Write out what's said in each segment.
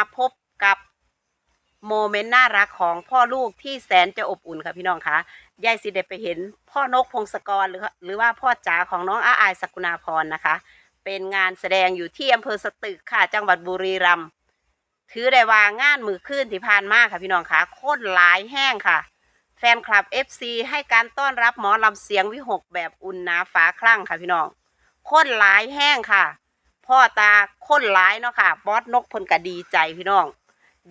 มาพบกับโมเมนต์น่ารักของพ่อลูกที่แสนจะอบอุ่นค่ะพี่น้องคะยายสิได้ไปเห็นพ่อนกพงศกรหรือหรือว่าพ่อจ๋าของน้องอาอายสกุณาพรนะคะ เป็นงานแสดงอยู่ที่อำเภอสตึกค่ะ จังหวัดบุรีรัมย์ถือได้ว่างานมือขึ้นที่ผ่านมาค่ะพี่น้องคะโคตรหลายแห้งค่ะ แฟนคลับ FC ให้การต้อนรับหมอลำเสียงวิหกแบบอุ่นหนาฟ้าคลั่งค่ะพี่น้องโคตรหลายแห้งค่ะ พ่อตาค้นหลายเนาะค่ะบอสนกเพิ่นก็ดีใจพี่น้อง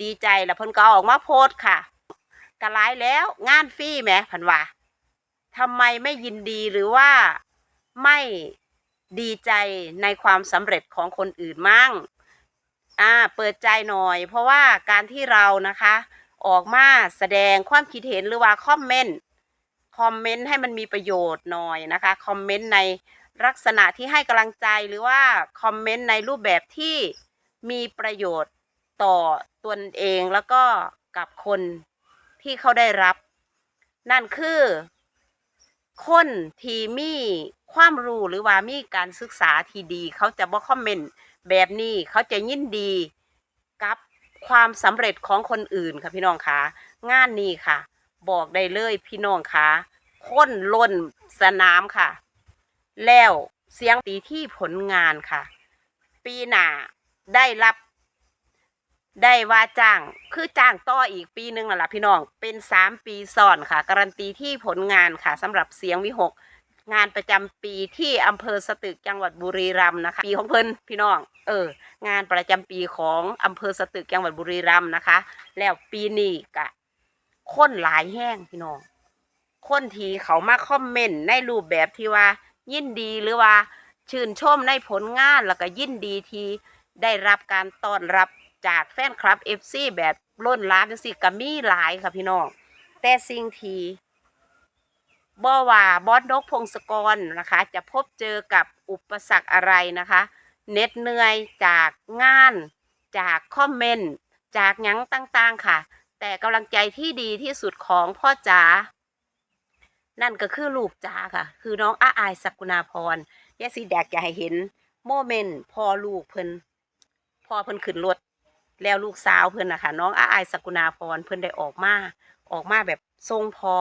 ดีใจแล้วเพิ่นก็ออกมาโพสค่ะก็หลายแล้วงานฟรีแหมพันว่าทำไมไม่ยินดีหรือว่าไม่ดีใจในความสำเร็จของคนอื่นมั่งอ่าเปิดใจหน่อย เพราะว่าการที่เรานะคะ ออกมาแสดงความคิดเห็นหรือว่าคอมเมนต์คอมเมนต์ให้มันมีประโยชน์หน่อยนะคะคอมเมนต์ใน ลักษณะที่ให้กำลังใจหรือว่าคอมเมนต์ในรูปแบบที่มีประโยชน์ต่อตนเองแล้วก็กับคนที่เขาได้รับ นั่นคือ คนที่มีความรู้หรือว่ามีการศึกษาที่ดี เขาจะบอกคอมเมนต์แบบนี้เขาจะยินดีกับความสำเร็จของคนอื่นค่ะพี่น้องคะงานนี้ค่ะ บอกได้เลยพี่น้องคะคนล้นสนามค่ะ แล้วเสียงตีที่ผลงานค่ะ ปีหน้าได้รับ ได้ว่าจ้าง คือจ้างต่ออีกปีหนึ่งนั่นแหละพี่น้อง เป็นสามปีซ้อนค่ะ การันตีที่ผลงานค่ะสำหรับเสียงวิหก งานประจำปีที่อำเภอสตึกจังหวัดบุรีรัมย์นะคะ ปีของเพิ่นพี่น้อง เออ งานประจำปีของอำเภอสตึกจังหวัดบุรีรัมย์นะคะ แล้วปีนี้กะคนหลายแห้งพี่น้อง คนที่เขามาคอมเมนต์ในรูปแบบที่ว่า ยินดีหรือว่าชื่นชมในผลงานแล้วก็ยินดีที่ได้รับการต้อนรับจากแฟนคลับ FC แบบล้นล้านจังซี่ก็มีหลายค่ะพี่น้อง แต่สิ่งที่บ่ว่าบอสนกพงศกรนะคะ จะพบเจอกับอุปสรรคอะไรนะคะเน็ดเหนื่อยจากงานจากคอมเมนต์จากยังต่างๆค่ะ แต่กำลังใจที่ดีที่สุดของพ่อจ๋า นั่นก็คือลูกจ๋าค่ะ คือน้องอาอายสกุณาพรยายสีแดกอยากให้เห็น โมเมนต์พ่อลูกเพิ่นพ่อเพิ่นขึ้นรถแล้วลูกสาวเพิ่นนะคะน้องอาอายสกุณาพรเพิ่นได้ออกมาออกมาแบบทรงพอ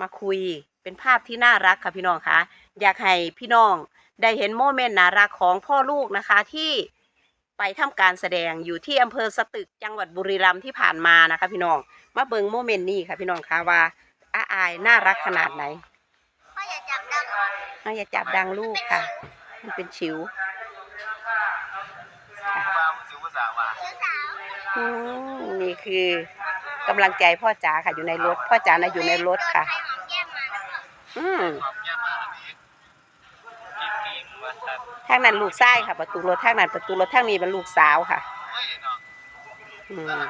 มาคุยเป็นภาพที่น่ารักค่ะพี่น้องคะอยากให้พี่น้องได้เห็นโมเมนต์น่ารักของพ่อลูกนะคะที่ไปทำการแสดงอยู่ที่อำเภอสตึกจังหวัดบุรีรัมย์ที่ผ่านมานะคะ พี่น้องมาเบิ่งโมเมนต์นี้ค่ะพี่น้องคะว่า อาอายน่ารักขนาดไหนพ่ออย่าจับดังเอาอย่าจับดังลูกค่ะ มันเป็นชิวว่าผู้สิวภาษาว่าเสือสาวอืมนี่คือกำลังใจพ่อจ๋าค่ะอยู่ในรถ พ่อจ๋านะอยู่ในรถค่ะใครหอมแก้มมาแล้วก็อืมแย่มากอันนี้ปีกๆว่าสัตว์ทางนั้นลูกชายค่ะ ประตูรถทางนั้นประตูรถทางนี้เป็นลูกสาวค่ะเฮ้ยเนาะอืม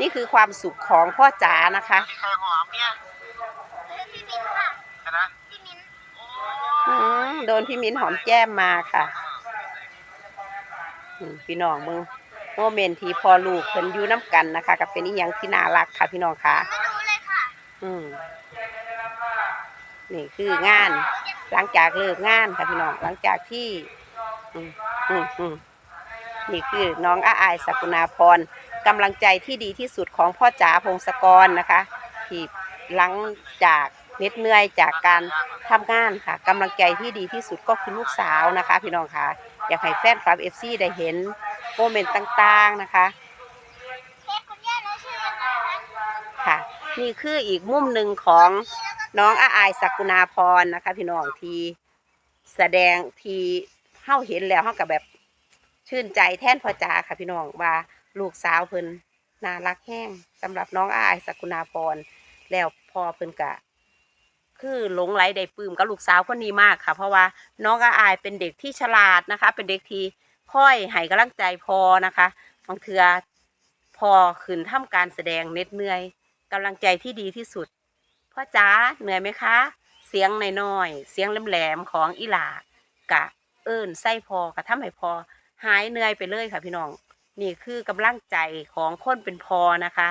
นี่คือความสุขของพ่อจ๋านะคะ ที่ใครหอมเนี่ย เฮ้ยพี่มิ้นค่ะ นะ พี่มิ้น อืม โดนพี่มิ้นหอมแก้มมาค่ะอืมพี่น้องมึงโมเมนต์ที่พ่อลูกเพิ่นอยู่น้ำกันนะคะก็เป็นอีหยังที่น่ารักค่ะ พี่น้องค่ะไม่รู้เลยค่ะอืมนี่คืองาน หลังจากเลิกงานค่ะพี่น้องหลังจากที่ อืมอืมอืมนี่คือน้องอาอายสกุณาพรกำลังใจที่ดีที่สุดของพ่อจ๋าพงศกรนะคะ ที่หลังจาก เหน็ดเหนื่อยจากการทำงานค่ะกำลังใจที่ดีที่สุดก็คือลูกสาวนะคะ พี่น้องค่ะ อยากให้แฟนคลับเอฟซีได้เห็นโมเมนต์ต่างๆนะคะค่ะ นี่คืออีกมุมหนึ่งของน้องอาอายสกุณาพรนะคะ พี่น้องทีแสดงที่เฮาเห็นแล้วเฮากับแบบชื่นใจแท่นพอจ๋าค่ะพี่น้องว่าลูกสาวเพิ่นน่ารักแห้งสำหรับน้องอาอายสกุณาพรแล้วพอเพิ่นกะ คือหลงไหลได้ปลื้มกับลูกสาวคนนี้มากค่ะ เพราะว่าน้องอาอายเป็นเด็กที่ฉลาดนะคะ เป็นเด็กที่ค่อยให้กำลังใจพอนะคะบางเทือพอขึ้นทำการแสดงเน็ดเหนื่อยกำลังใจที่ดีที่สุดพ่อจ๋าเหนื่อยไหมคะ เสียงน้อยๆเสียงแหลมๆของอีหลากะเอิ้นไส้พอกะทำให้พอหายเหนื่อยไปเลยค่ะพี่น้องนี่คือกำลังใจของคนเป็นพอนะคะ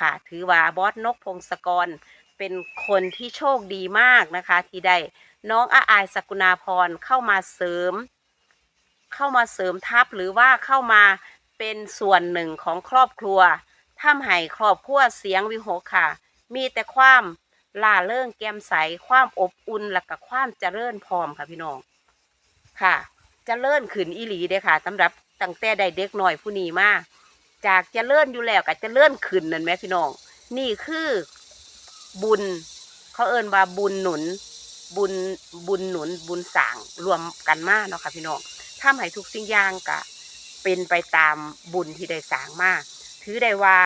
ค่ะ ถือว่าบอสนกพงศกร เป็นคนที่โชคดีมากนะคะ ที่ได้น้องอาอายสกุณาพรเข้ามาเสริม เข้ามาเสริมทัพหรือว่าเข้ามาเป็นส่วนหนึ่งของครอบครัวทำให้ครอบครัวเสียงวิหค่ะ มีแต่ความล่าเริงแก้มใสความอบอุ่นและก็ความเจริญพร้อมค่ะพี่น้องค่ะเจริญขึ้นอีหลีเด้ค่ะสำหรับตั้งแต่ได้เด็กหน่อยผู้นี้มาจากเจริญอยู่แล้วก็เจริญขึ้นนั่นแหมพี่น้อง นี่คือ บุญ เขาเอิ้นว่าบุญหนุน บุญบุญหนุน บุญสางรวมกันมากเนาะค่ะพี่น้องทำให้ทุกสิ่งอย่างก็เป็นไปตามบุญที่ได้สางมากถือได้ว่า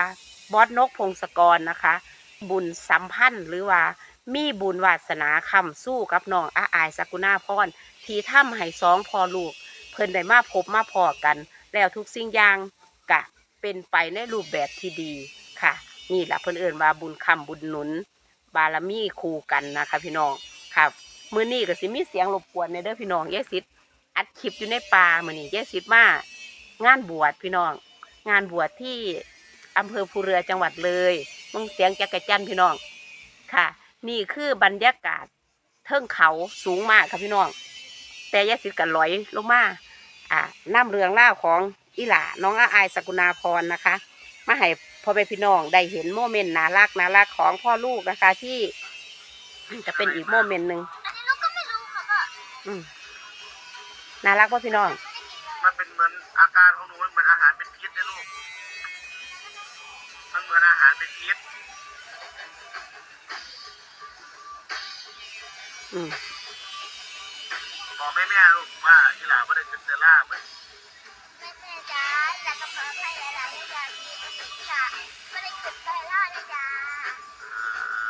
บอสนกพงศกรนะคะ บุญสัมพันธ์หรือว่ามีบุญวาสนาคำสู้กับน้องอาอายสกุณาพรที่ทำให้สองพอลูก เพิ่นได้มาพบมาพอกัน แล้วทุกสิ่งอย่างกะเป็นไปในรูปแบบที่ดีค่ะ นี่แหละเพิ่นเอิ้นว่าบุญคำบุญหนุน บารมีคู่กันนะคะพี่น้องครับมือนี้ก็สิมีเสียงรบกวนในเด้อพี่น้องยายสิทธิ์อัดคลิปอยู่ในป่ามือนี้ยายสิทธิ์มางานบวชพี่น้อง งานบวชที่อำเภอภูเรือจังหวัดเลยมึงเสียงจักรจันพี่น้องค่ะ นี่คือบรรยากาศเทิงเขาสูงมากค่ะพี่น้อง แต่ยายสิทธิ์กันลอยลงมาอ่าน้ำเรืองล่าของอีหล่าน้องอาอายสกุณาพรนะคะ มาให้ พ่อแม่พี่น้องได้เห็นโมเมนต์น่ารักน่ารักของพ่อลูกนะคะ ที่จะเป็นอีกโมเมนต์หนึ่งอันนี้ลูกก็ไม่รู้ค่ะพ่ออืมน่ารักพ่อพี่น้อง มันเป็นเหมือนอาการของหนูมันเหมือนอาหารเป็นพิษนะลูก มันเหมือนอาหารเป็นพิษอืมบอกแม่แม่ลูกว่าที่หลาไม่ได้เป็นเซล่าเหมือน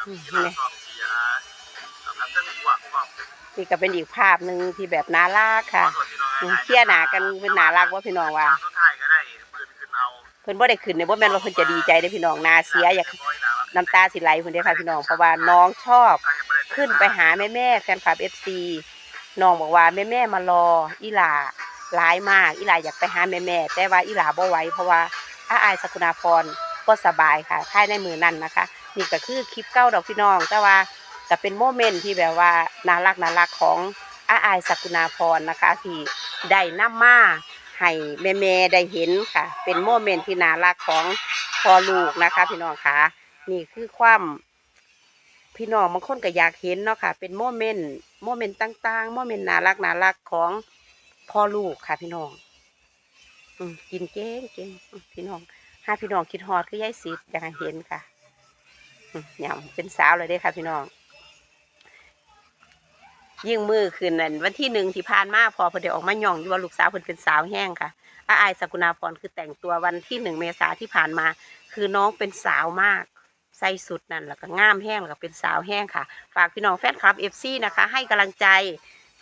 ที่หลานี่สอบเสียนี่ก็เป็นอีกภาพหนึ่งที่แบบน่ารักค่ะส่วนที่น้องอืมเคลียหนากันเป็นน่ารักว่าพี่น้องว่าสุดท้ายก็ได้ปืนขึ้นเอาเพิ่นบ่ได้ขึ้นเนี่ยบ่แม่นว่าเพิ่นจะดีใจได้พี่น้องนาเสียอยากน้ำตาสิไหลเพิ่นเด้ค่ะพี่น้องเพราะว่าน้องชอบขึ้นไปหาแม่แม่แฟนคลับเอฟซีน้องบอกว่าแม่แม่มารออีหลาหลายมากอีหลาอยากไปหาแม่แม่แต่ว่าอีหลาบ่ไหวเพราะว่าอาอายสกุณาพรก็สบายค่ะภายในมือนั่นนะคะ นี่ก็คือคลิปเก้าดอกพี่น้อง แต่ว่าก็เป็นโมเมนต์ที่แบบว่าน่ารักน่ารักของอาอายสกุณาพรนะคะ ที่ได้นำมาให้แม่แม่ได้เห็นค่ะ เป็นโมเมนต์ที่น่ารักของพอลูกนะคะ พี่น้องค่ะนี่คือความพี่น้องบางคนก็อยากเห็นเนาะค่ะ เป็นโมเมนต์โมเมนต์ต่างๆโมเมนต์น่ารักน่ารักของพ่อลูกค่ะ พี่น้องอืมกินเก่งเก่งพี่น้องห้าพี่น้องคิดฮอดคือยายสิทธิ์อยากเห็นค่ะ ยำเป็นสาวเลยด้ค่ะพี่น้อง ยิ่งมือคืนนั้นวันที่หนึ่งที่ผ่านมาพอเพอเดี๋ยวออกมาย่องอยู่ว่าลูกสาวเพิ่นเป็นสาวแห้งค่ะอาอายสกุณาพรคือแต่งตัววันที่หนึ่งเมษาที่ผ่านมา คือน้องเป็นสาวมากใส่สุดนั่นแล้วก็ง่ามแห้งแล้วก็เป็นสาวแห้งค่ะ ฝากพี่น้องแฟนคลับเอฟซีนะคะ ให้กำลังใจ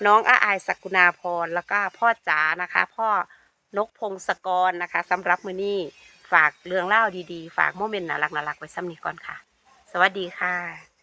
น้องอาอายสกุณาพรแล้วก็พ่อจ๋านะคะ พ่อนกพงศกรนะคะสำหรับมือนี้ฝากเรื่องเล่าดีๆ ฝากโมเมนต์น่ารักๆไว้ซ้ำนี้ก่อนค่ะ วัสดีค่ะ